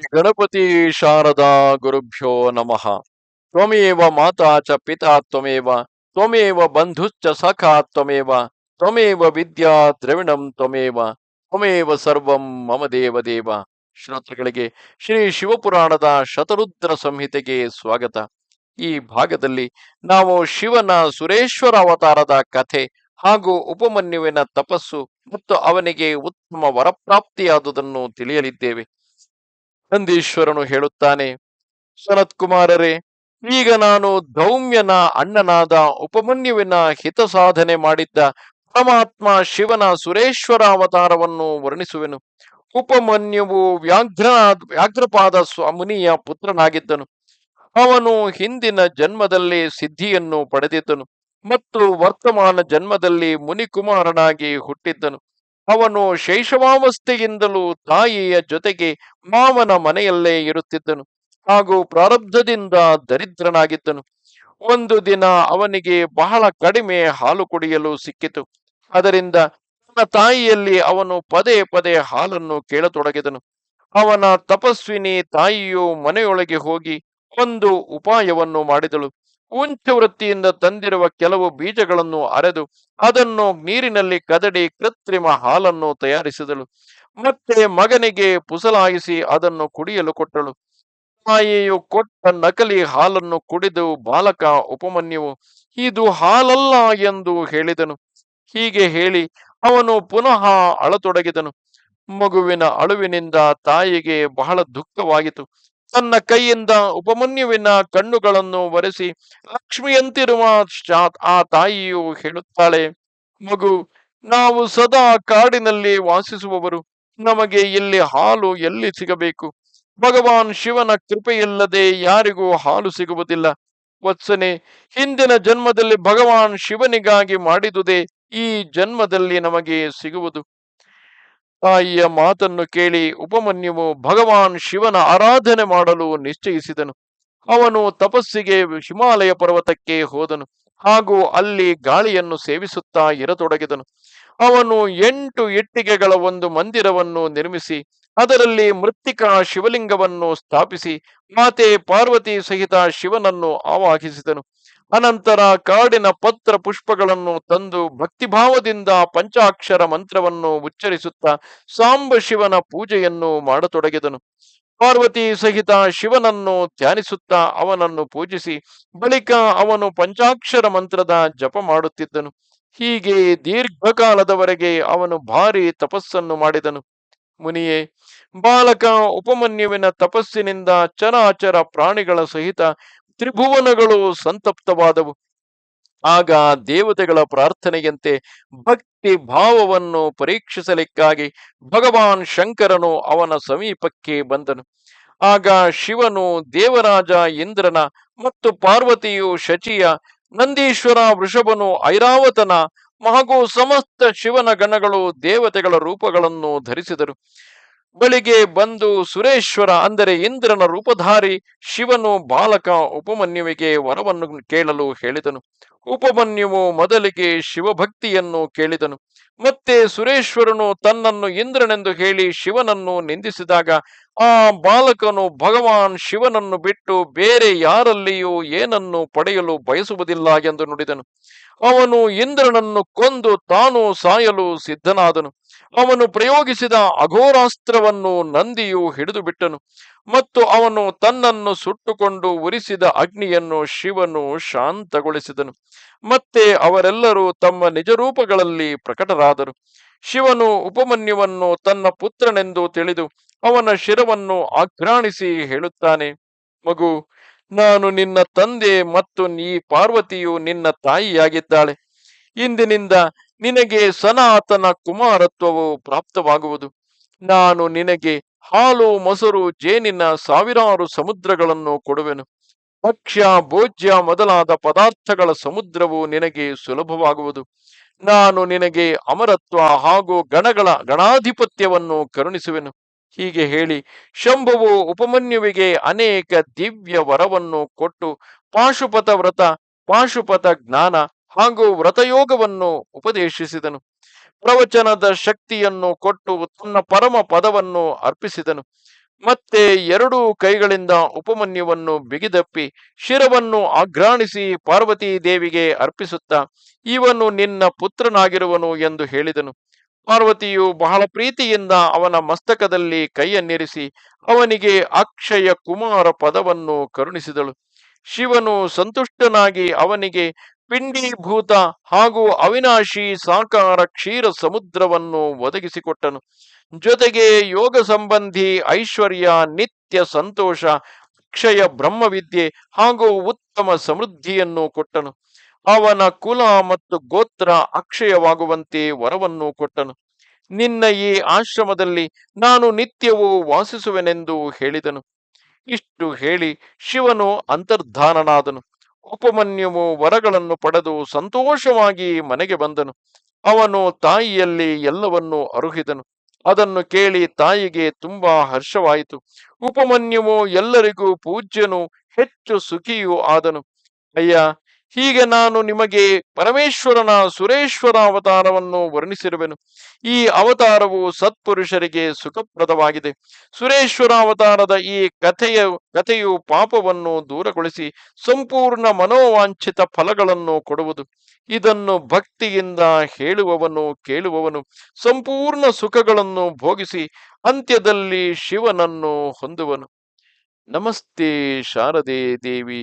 ಗಣಪತಿ ಶಾರದಾ ಗುರುಭ್ಯೋ ನಮಃ. ತ್ವಮೇವ ಮಾತಾ ಚ ಪಿತಾ ತ್ವಮೇವ ತ್ವಮೇವ ಬಂಧುಶ್ಚ ಸಖಾ ತ್ವಮೇವ ತ್ವಮೇವ ವಿದ್ಯಾ ದ್ರವಿಣಂ ತ್ವಮೇವ ತ್ವಮೇವ ಸರ್ವಂ ಮಮ ದೇವ ದೇವ. ಶ್ರೋತೃಗಳಿಗೆ ಶ್ರೀ ಶಿವಪುರಾಣದ ಶತರುದ್ರ ಸಂಹಿತೆಗೆ ಸ್ವಾಗತ. ಈ ಭಾಗದಲ್ಲಿ ನಾವು ಶಿವನ ಸುರೇಶ್ವರ ಅವತಾರದ ಕಥೆ ಹಾಗೂ ಉಪಮನ್ಯುವಿನ ತಪಸ್ಸು ಮತ್ತು ಅವನಿಗೆ ಉತ್ತಮ ವರಪ್ರಾಪ್ತಿಯಾದುದನ್ನು ತಿಳಿಯಲಿದ್ದೇವೆ. ನಂದೀಶ್ವರನು ಹೇಳುತ್ತಾನೆ ಸನತ್ ಕುಮಾರರೇ ಈಗ ನಾನು ಧೌಮ್ಯನ ಅಣ್ಣನಾದ ಉಪಮನ್ಯುವಿನ ಹಿತ ಸಾಧನೆ ಮಾಡಿದ್ದ ಪರಮಾತ್ಮ ಶಿವನ ಸುರೇಶ್ವರ ಅವತಾರವನ್ನು ವರ್ಣಿಸುವೆನು. ಉಪಮನ್ಯುವು ವ್ಯಾಘ್ರನಾದ ವ್ಯಾಘ್ರಪಾದ ಸ್ವಾಮುನಿಯ ಪುತ್ರನಾಗಿದ್ದನು. ಅವನು ಹಿಂದಿನ ಜನ್ಮದಲ್ಲಿ ಸಿದ್ಧಿಯನ್ನು ಪಡೆದಿದ್ದನು ಮತ್ತು ವರ್ತಮಾನ ಜನ್ಮದಲ್ಲಿ ಮುನಿಕುಮಾರನಾಗಿ ಹುಟ್ಟಿದ್ದನು. ಅವನು ಶೈಶವಾವಸ್ಥೆಯಿಂದಲೂ ತಾಯಿಯ ಜೊತೆಗೆ ಮಾವನ ಮನೆಯಲ್ಲೇ ಇರುತ್ತಿದ್ದನು. ಹಾಗೂ ಪ್ರಾರಬ್ಧದಿಂದ ದರಿದ್ರನಾಗಿದ್ದನು. ಒಂದು ದಿನ ಅವನಿಗೆ ಬಹಳ ಕಡಿಮೆ ಹಾಲು ಕುಡಿಯಲು ಸಿಕ್ಕಿತು. ಅದರಿಂದ ತನ್ನ ತಾಯಿಯಲ್ಲಿ ಅವನು ಪದೇ ಪದೇ ಹಾಲನ್ನು ಕೇಳತೊಡಗಿದನು. ಅವನ ತಪಸ್ವಿನಿ ತಾಯಿಯು ಮನೆಯೊಳಗೆ ಹೋಗಿ ಒಂದು ಉಪಾಯವನ್ನು ಮಾಡಿದಳು. ವೃತ್ತಿಯಿಂದ ತಂದಿರುವ ಕೆಲವು ಬೀಜಗಳನ್ನು ಅರೆದು ಅದನ್ನು ನೀರಿನಲ್ಲಿ ಕದಡಿ ಕೃತ್ರಿಮ ಹಾಲನ್ನು ತಯಾರಿಸಿದಳು. ಮತ್ತೆ ಮಗನಿಗೆ ಪುಸಲಾಯಿಸಿ ಅದನ್ನು ಕುಡಿಯಲು ಕೊಟ್ಟಳು. ತಾಯಿಯು ಕೊಟ್ಟ ನಕಲಿ ಹಾಲನ್ನು ಕುಡಿದು, ಬಾಲಕ ಉಪಮನ್ಯುವು ಇದು ಹಾಲಲ್ಲ ಎಂದು ಹೇಳಿದನು. ಹೀಗೆ ಹೇಳಿ ಅವನು ಪುನಃ ಅಳತೊಡಗಿದನು. ಮಗುವಿನ ಅಳುವಿನಿಂದ ತಾಯಿಗೆ ಬಹಳ ದುಃಖವಾಯಿತು. ತನ್ನ ಕೈಯಿಂದ ಉಪಮನ್ಯುವಿನ ಕಣ್ಣುಗಳನ್ನು ಒರೆಸಿ, ಲಕ್ಷ್ಮಿಯಂತಿರುವ ಆ ತಾಯಿಯು ಹೇಳುತ್ತಾಳೆ, ಮಗು, ನಾವು ಸದಾ ಕಾಡಿನಲ್ಲಿ ವಾಸಿಸುವವರು, ನಮಗೆ ಇಲ್ಲಿ ಹಾಲು ಎಲ್ಲಿ ಸಿಗಬೇಕು? ಭಗವಾನ್ ಶಿವನ ಕೃಪೆಯಿಲ್ಲದೆ ಯಾರಿಗೂ ಹಾಲು ಸಿಗುವುದಿಲ್ಲ. ವತ್ಸನೆ, ಹಿಂದಿನ ಜನ್ಮದಲ್ಲಿ ಭಗವಾನ್ ಶಿವನಿಗಾಗಿ ಮಾಡಿದುದೇ ಈ ಜನ್ಮದಲ್ಲಿ ನಮಗೆ ಸಿಗುವುದು. ತಾಯಿಯ ಮಾತನ್ನು ಕೇಳಿ ಉಪಮನ್ಯುವು ಭಗವಾನ್ ಶಿವನ ಆರಾಧನೆ ಮಾಡಲು ನಿಶ್ಚಯಿಸಿದನು. ಅವನು ತಪಸ್ಸಿಗೆ ಹಿಮಾಲಯ ಪರ್ವತಕ್ಕೆ ಹೋದನು. ಹಾಗೂ ಅಲ್ಲಿ ಗಾಳಿಯನ್ನು ಸೇವಿಸುತ್ತಾ ಇರತೊಡಗಿದನು. ಅವನು ಎಂಟು ಇಟ್ಟಿಗೆಗಳ ಒಂದು ಮಂದಿರವನ್ನು ನಿರ್ಮಿಸಿ, ಅದರಲ್ಲಿ ಮೃತ್ತಿಕಾ ಶಿವಲಿಂಗವನ್ನು ಸ್ಥಾಪಿಸಿ, ಮಾತೆ ಪಾರ್ವತಿ ಸಹಿತ ಶಿವನನ್ನು ಆವಾಹಿಸಿದನು. ಅನಂತರ ಕಾಡಿನ ಪತ್ರ ಪುಷ್ಪಗಳನ್ನು ತಂದು ಭಕ್ತಿಭಾವದಿಂದ ಪಂಚಾಕ್ಷರ ಮಂತ್ರವನ್ನು ಉಚ್ಚರಿಸುತ್ತಾ ಸಾಂಬ ಶಿವನ ಪೂಜೆಯನ್ನು ಮಾಡತೊಡಗಿದನು. ಪಾರ್ವತಿ ಸಹಿತ ಶಿವನನ್ನು ಧ್ಯಾನಿಸುತ್ತಾ ಅವನನ್ನು ಪೂಜಿಸಿ ಬಳಿಕ ಅವನು ಪಂಚಾಕ್ಷರ ಮಂತ್ರದ ಜಪ ಮಾಡುತ್ತಿದ್ದನು. ಹೀಗೆ ದೀರ್ಘಕಾಲದವರೆಗೆ ಅವನು ಭಾರಿ ತಪಸ್ಸನ್ನು ಮಾಡಿದನು. ಮುನಿಯೇ, ಬಾಲಕ ಉಪಮನ್ಯುವಿನ ತಪಸ್ಸಿನಿಂದ ಚರಾಚರ ಪ್ರಾಣಿಗಳ ಸಹಿತ ತ್ರಿಭುವನಗಳು ಸಂತಪ್ತವಾದವು. ಆಗ ದೇವತೆಗಳ ಪ್ರಾರ್ಥನೆಯಂತೆ ಭಕ್ತಿ ಭಾವವನ್ನು ಪರೀಕ್ಷಿಸಲಿಕ್ಕಾಗಿ ಭಗವಾನ್ ಶಂಕರನು ಅವನ ಸಮೀಪಕ್ಕೆ ಬಂದನು. ಆಗ ಶಿವನು ದೇವರಾಜ ಇಂದ್ರನ ಮತ್ತು ಪಾರ್ವತಿಯು ಶಚಿಯ ನಂದೀಶ್ವರ ವೃಷಭನು ಐರಾವತನ ಹಾಗೂ ಸಮಸ್ತ ಶಿವನ ಗಣಗಳು ದೇವತೆಗಳ ರೂಪಗಳನ್ನು ಧರಿಸಿದರು. ಬಳಿಗೆ ಬಂದು ಸುರೇಶ್ವರ ಅಂದರೆ ಇಂದ್ರನ ರೂಪಧಾರಿ ಶಿವನು ಬಾಲಕ ಉಪಮನ್ಯುವಿಗೆ ವರವನ್ನು ಕೇಳಲು ಹೇಳಿದನು. ಉಪಮನ್ಯುವು ಮೊದಲಿಗೆ ಶಿವಭಕ್ತಿಯನ್ನು ಕೇಳಿದನು. ಮತ್ತೆ ಸುರೇಶ್ವರನು ತನ್ನನ್ನು ಇಂದ್ರನೆಂದು ಹೇಳಿ ಶಿವನನ್ನು ನಿಂದಿಸಿದಾಗ, ಆ ಬಾಲಕನು ಭಗವಾನ್ ಶಿವನನ್ನು ಬಿಟ್ಟು ಬೇರೆ ಯಾರಲ್ಲಿಯೂ ಏನನ್ನು ಪಡೆಯಲು ಬಯಸುವುದಿಲ್ಲ ಎಂದು ನುಡಿದನು. ಅವನು ಇಂದ್ರನನ್ನು ಕೊಂದು ತಾನು ಸಾಯಲು ಸಿದ್ಧನಾದನು. ಅವನು ಪ್ರಯೋಗಿಸಿದ ಅಘೋರಾಸ್ತ್ರವನ್ನು ನಂದಿಯು ಹಿಡಿದು ಬಿಟ್ಟನು ಮತ್ತು ಅವನು ತನ್ನನ್ನು ಸುಟ್ಟುಕೊಂಡು ಉರಿಸಿದ ಅಗ್ನಿಯನ್ನು ಶಿವನು ಶಾಂತಗೊಳಿಸಿದನು. ಮತ್ತೆ ಅವರೆಲ್ಲರೂ ತಮ್ಮ ನಿಜರೂಪಗಳಲ್ಲಿ ಪ್ರಕಟರಾದರು. ಶಿವನು ಉಪಮನ್ಯುವನ್ನು ತನ್ನ ಪುತ್ರನೆಂದು ತಿಳಿದು ಅವನ ಶಿರವನ್ನು ಆಘ್ರಾಣಿಸಿ ಹೇಳುತ್ತಾನೆ, ಮಗು, ನಾನು ನಿನ್ನ ತಂದೆ ಮತ್ತು ನೀ ಪಾರ್ವತಿಯು ನಿನ್ನ ತಾಯಿಯಾಗಿದ್ದಾಳೆ. ಇಂದಿನಿಂದ ನಿನಗೆ ಸನಾತನ ಕುಮಾರತ್ವವು ಪ್ರಾಪ್ತವಾಗುವುದು. ನಾನು ನಿನಗೆ ಹಾಲು, ಮೊಸರು, ಜೇನಿನ ಸಾವಿರಾರು ಸಮುದ್ರಗಳನ್ನು ಕೊಡುವೆನು. ಭಕ್ಷ್ಯ, ಭೋಜ್ಯ ಮೊದಲಾದ ಪದಾರ್ಥಗಳ ಸಮುದ್ರವು ನಿನಗೆ ಸುಲಭವಾಗುವುದು. ನಾನು ನಿನಗೆ ಅಮರತ್ವ ಹಾಗೂ ಗಣಗಳ ಗಣಾಧಿಪತ್ಯವನ್ನು ಕರುಣಿಸುವೆನು. ಹೀಗೆ ಹೇಳಿ ಶಂಭುವು ಉಪಮನ್ಯುವಿಗೆ ಅನೇಕ ದಿವ್ಯ ವರವನ್ನು ಕೊಟ್ಟು ಪಾಶುಪತ ವ್ರತ ಪಾಶುಪತ ಜ್ಞಾನ ಹಾಗೂ ವ್ರತಯೋಗವನ್ನು ಉಪದೇಶಿಸಿದನು. ಪ್ರವಚನದ ಶಕ್ತಿಯನ್ನು ಕೊಟ್ಟು ತನ್ನ ಪರಮ ಪದವನ್ನು ಅರ್ಪಿಸಿದನು. ಮತ್ತೆ ಎರಡೂ ಕೈಗಳಿಂದ ಉಪಮನ್ಯುವನ್ನು ಬಿಗಿದಪ್ಪಿ ಶಿರವನ್ನು ಆಘ್ರಾಣಿಸಿ ಪಾರ್ವತೀ ದೇವಿಗೆ ಅರ್ಪಿಸುತ್ತಾ, ಇವನು ನಿನ್ನ ಪುತ್ರನಾಗಿರುವನು ಎಂದು ಹೇಳಿದನು. ಪಾರ್ವತಿಯು ಬಹಳ ಪ್ರೀತಿಯಿಂದ ಅವನ ಮಸ್ತಕದಲ್ಲಿ ಕೈಯನ್ನಿರಿಸಿ ಅವನಿಗೆ ಅಕ್ಷಯ ಕುಮಾರ ಪದವನ್ನು ಕರುಣಿಸಿದಳು. ಶಿವನು ಸಂತುಷ್ಟನಾಗಿ ಅವನಿಗೆ ಪಿಂಡೀಭೂತ ಹಾಗೂ ಅವಿನಾಶಿ ಸಾಕಾರ ಕ್ಷೀರ ಸಮುದ್ರವನ್ನು ಒದಗಿಸಿಕೊಟ್ಟನು. ಜೊತೆಗೆ ಯೋಗ ಸಂಬಂಧಿ ಐಶ್ವರ್ಯ, ನಿತ್ಯ ಸಂತೋಷ ಅಕ್ಷಯ ಬ್ರಹ್ಮವಿದ್ಯೆ ಹಾಗೂ ಉತ್ತಮ ಸಮೃದ್ಧಿಯನ್ನು ಕೊಟ್ಟನು. ಅವನ ಕುಲ ಮತ್ತು ಗೋತ್ರ ಅಕ್ಷಯವಾಗುವಂತೆ ವರವನ್ನು ಕೊಟ್ಟನು. ನಿನ್ನ ಈ ಆಶ್ರಮದಲ್ಲಿ ನಾನು ನಿತ್ಯವೂ ವಾಸಿಸುವೆನೆಂದು ಹೇಳಿದನು. ಇಷ್ಟು ಹೇಳಿ ಶಿವನು ಅಂತರ್ಧಾನನಾದನು. ಉಪಮನ್ಯುವು ವರಗಳನ್ನು ಪಡೆದು ಸಂತೋಷವಾಗಿ ಮನೆಗೆ ಬಂದನು. ಅವನು ತಾಯಿಯಲ್ಲಿ ಎಲ್ಲವನ್ನೂ ಅರುಹಿದನು. ಅದನ್ನು ಕೇಳಿ ತಾಯಿಗೆ ತುಂಬಾ ಹರ್ಷವಾಯಿತು. ಉಪಮನ್ಯುವು ಎಲ್ಲರಿಗೂ ಪೂಜ್ಯನು ಹೆಚ್ಚು ಸುಖಿಯೂ ಆದನು. ಅಯ್ಯ ಹೀಗೆ ನಾನು ನಿಮಗೆ ಪರಮೇಶ್ವರನ ಸುರೇಶ್ವರ ಅವತಾರವನ್ನು ವರ್ಣಿಸಿರುವೆನು. ಈ ಅವತಾರವು ಸತ್ಪುರುಷರಿಗೆ ಸುಖಪ್ರದವಾಗಿದೆ. ಸುರೇಶ್ವರ ಅವತಾರದ ಈ ಕಥೆಯ, ಕಥೆಯು ಪಾಪವನ್ನು ದೂರಗೊಳಿಸಿ ಸಂಪೂರ್ಣ ಮನೋವಾಂಛಿತ ಫಲಗಳನ್ನು ಕೊಡುವುದು. ಇದನ್ನು ಭಕ್ತಿಯಿಂದ ಹೇಳುವವನು ಕೇಳುವವನು. ಸಂಪೂರ್ಣ ಸುಖಗಳನ್ನು ಭೋಗಿಸಿ ಅಂತ್ಯದಲ್ಲಿ ಶಿವನನ್ನು ಹೊಂದುವನು. ನಮಸ್ತೆ ಶಾರದೆ ದೇವಿ.